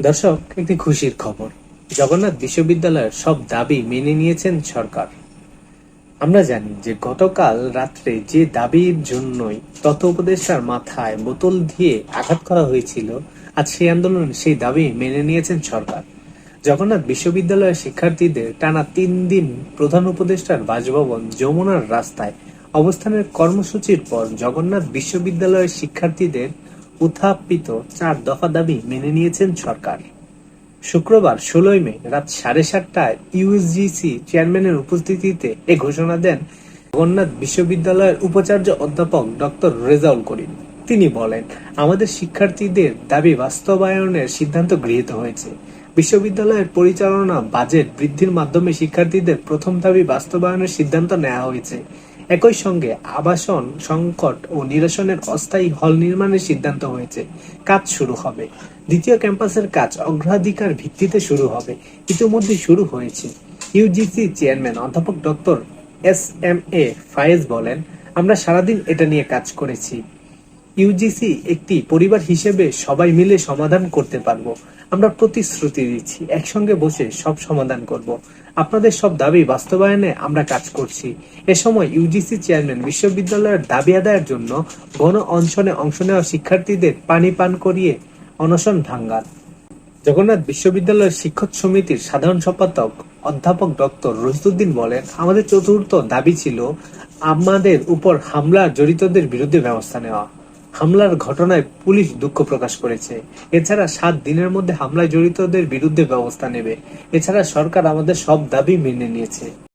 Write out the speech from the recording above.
দর্শক, একটি খুশির খবর। জগন্নাথ বিশ্ববিদ্যালয়ের সব দাবি মেনে নিয়েছেন সরকার। আমরা জানি যে গতকাল রাত্রে যে দাবির জন্যই তথ্য উপদেষ্টার মাথায় বোতল দিয়ে আঘাত করা হয়েছিল, আজ সেই আন্দোলন সেই দাবি মেনে নিয়েছেন সরকার। জগন্নাথ বিশ্ববিদ্যালয়ের শিক্ষার্থীদের টানা তিন দিন প্রধান উপদেষ্টার বাসভবন যমুনার রাস্তায় অবস্থানের কর্মসূচির পর জগন্নাথ বিশ্ববিদ্যালয়ের শিক্ষার্থীদের উত্থাপিত চার দফা দাবি মেনে নিয়েছেন সরকার। শুক্রবার ষোলোই মে রাত সাড়ে সাতটায় ইউএসজিসি চেয়ারম্যানের উপস্থিতিতে এ ঘোষণা দেন জগন্নাথ বিশ্ববিদ্যালয়ের উপাচার্য অধ্যাপক ডক্টর রেজাউল করিম। তিনি বলেন, আমাদের শিক্ষার্থীদের দাবি বাস্তবায়নের সিদ্ধান্ত গৃহীত হয়েছে। বিশ্ববিদ্যালয়ের পরিচালনা, বাজেট বৃদ্ধির মাধ্যমে শিক্ষার্থীদের প্রথম দাবি বাস্তবায়নের সিদ্ধান্ত নেওয়া হয়েছে। একই সঙ্গে আবাসন সংকট ও নিরসনের অস্থায়ী হল নির্মাণের সিদ্ধান্ত হয়েছে। কাজ শুরু হবে। দ্বিতীয় ক্যাম্পাসের কাজ অগ্রাধিকার ভিত্তিতে শুরু হবে। ইতিমধ্যে শুরু হয়েছে। ইউজিসি চেয়ারম্যান অধ্যাপক doctor S M A Faiz বলেন, আমরা সারাদিন এটা নিয়ে কাজ করেছি। ইউজিসি একটি পরিবার হিসেবে সবাই মিলে সমাধান করতে পারব। আমরা প্রতিশ্রুতি দিচ্ছি, একসঙ্গে বসে সব সমাধান করব। আপনাদের সব দাবি বাস্তবায়নে আমরা কাজ করছি। এ সময় ইউজিসি চেয়ারম্যান বিশ্ববিদ্যালয়ের দাবি আদায়ের জন্য গণ অনশনে অংশ নেওয়া শিক্ষার্থীদের পানি পান করিয়ে অনশন ভাঙ্গান। জগন্নাথ বিশ্ববিদ্যালয়ের শিক্ষক সমিতির সাধারণ সম্পাদক অধ্যাপক ডক্টর রহিদুদ্দিন বলেন, আমাদের চতুর্থ দাবি ছিল আমাদের উপর হামলা জড়িতদের বিরুদ্ধে ব্যবস্থা নেওয়া। হামলার ঘটনায় পুলিশ দুঃখ প্রকাশ করেছে। এছাড়া সাত দিনের মধ্যে হামলায় জড়িতদের বিরুদ্ধে ব্যবস্থা নেবে। এছাড়া সরকার আমাদের সব দাবি মেনে নিয়েছে।